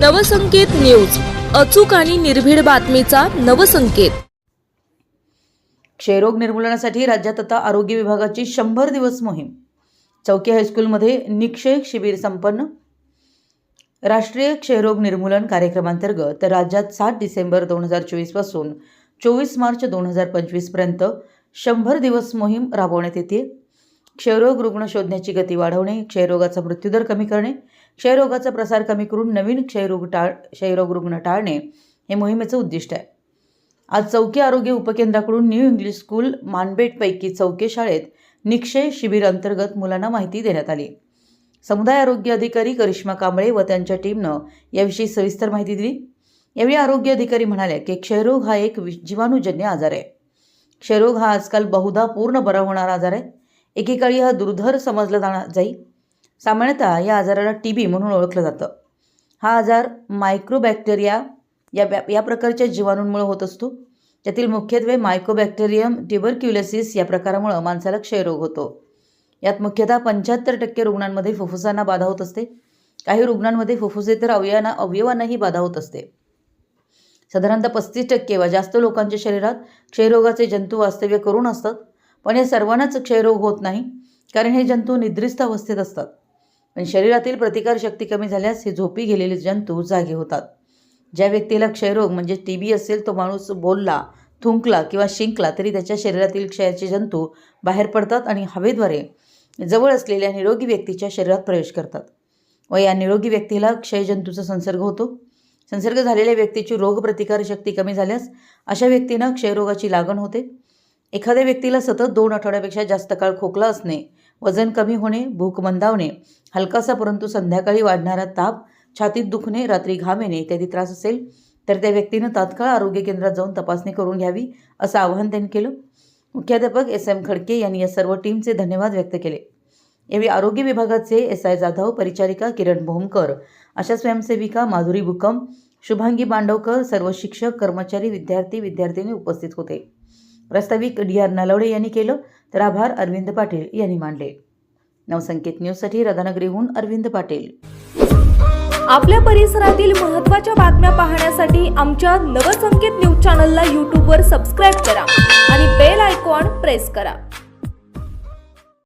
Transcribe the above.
Navsanket news. अचूक आणि निर्भीड बातमीचा नवसंकेत. क्षयरोग निर्मूलनासाठी राज्यात आता आरोग्य विभागाची शंभर दिवस मोहीम. चौकी हायस्कूलमध्ये निक्षय शिबिर संपन्न. राष्ट्रीय क्षयरोग निर्मूलन कार्यक्रमांतर्गत राज्यात सात डिसेंबर दोन हजार चोवीसपासून चोवीस मार्च दोन हजार पंचवीसपर्यंत शंभर दिवस मोहीम राबवण्यात येते. क्षयरोग रुग्ण शोधण्याची गती वाढवणे क्षयरोगाचा मृत्यूदर कमी करणे क्षयरोगाचा प्रसार कमी करून नवीन क्षयरोग टाळ क्षयरोग रुग्ण टाळणे हे मोहिमेचं उद्दिष्ट आहे. आज चौकी आरोग्य उपकेंद्राकडून न्यू इंग्लिश स्कूल मानबेटपैकी चौके शाळेत निक्षय शिबिर अंतर्गत मुलांना माहिती देण्यात आली. समुदाय आरोग्य अधिकारी करिश्मा कांबळे व त्यांच्या टीमनं याविषयी सविस्तर माहिती दिली. यावेळी आरोग्य अधिकारी म्हणाले की क्षयरोग हा एक वि- जीवाणूजन्य आजार आहे. क्षयरोग हा आजकाल बहुधा पूर्ण बरा होणारा आजार आहे. एकेकाळी हा दुर्धर समजला जाणार जाई. सामान्यतः या आजाराला टी बी म्हणून ओळखलं जातं. हा आजार मायक्रोबॅक्टेरिया या या प्रकारच्या जीवाणूंमुळे होत असतो. त्यातील मुख्यत्वे मायक्रोबॅक्टेरियम ट्युबरक्युलेसिस या प्रकारामुळं माणसाला क्षयरोग होतो. यात मुख्यतः पंच्याहत्तर टक्के रुग्णांमध्ये फुफ्फुसांना बाधा होत असते. काही रुग्णांमध्ये फुफ्फुसे तर अवयवांना अवयवांनाही बाधा होत असते. साधारणतः पस्तीस टक्के वा जास्त लोकांच्या शरीरात क्षयरोगाचे जंतू वास्तव्य करून असतात. पण या सर्वांनाच क्षयरोग होत नाही कारण हे जंतू निद्रिस्त अवस्थेत असतात. पण शरीरातील प्रतिकारशक्ती कमी झाल्यास हे झोपी गेलेले जंतू जागे होतात. ज्या व्यक्तीला क्षयरोग म्हणजे टी बी असेल तो माणूस बोलला थुंकला किंवा शिंकला तरी त्याच्या शरीरातील क्षयाचे जंतू बाहेर पडतात आणि हवेद्वारे जवळ असलेल्या निरोगी व्यक्तीच्या शरीरात प्रवेश करतात. व या निरोगी व्यक्तीला क्षयजंतूचा संसर्ग होतो. संसर्ग झालेल्या व्यक्तीची रोगप्रतिकारशक्ती कमी झाल्यास अशा व्यक्तींना क्षयरोगाची लागण होते. एखाद्या व्यक्तीला सतत दोन आठवड्यापेक्षा जास्त काळ खोकला असणे वजन कमी होणे भूक मंदावणे हलकासा परंतु संध्याकाळी वाढणारा ताप छातीत दुखणे रात्री घाम येणे इत्यादी त्रास असेल तर त्या व्यक्तीनं तात्काळ आरोग्य केंद्रात जाऊन तपासणी करून घ्यावी असं आवाहन त्यांनी केलं. मुख्याध्यापक एस एम खडके यांनी या सर्व टीमचे धन्यवाद व्यक्त केले. यावेळी आरोग्य विभागाचे एस आय जाधव परिचारिका किरण भोमकर अशा स्वयंसेविका माधुरी बुकम शुभांगी बांडवकर सर्व शिक्षक कर्मचारी विद्यार्थी विद्यार्थिनी उपस्थित होते. प्रास्ताविक डी आर नलवडे यांनी केलं तर आभार अरविंद पाटील यांनी मानले. नवसंकेत न्यूजसाठी राधानगरीहून अरविंद पाटील. आपल्या परिसरातील महत्त्वाच्या बातम्या पाहण्यासाठी आमच्या नवसंकेत न्यूज चॅनलला यूट्यूबवर सबस्क्राईब करा आणि बेल आयकॉन प्रेस करा.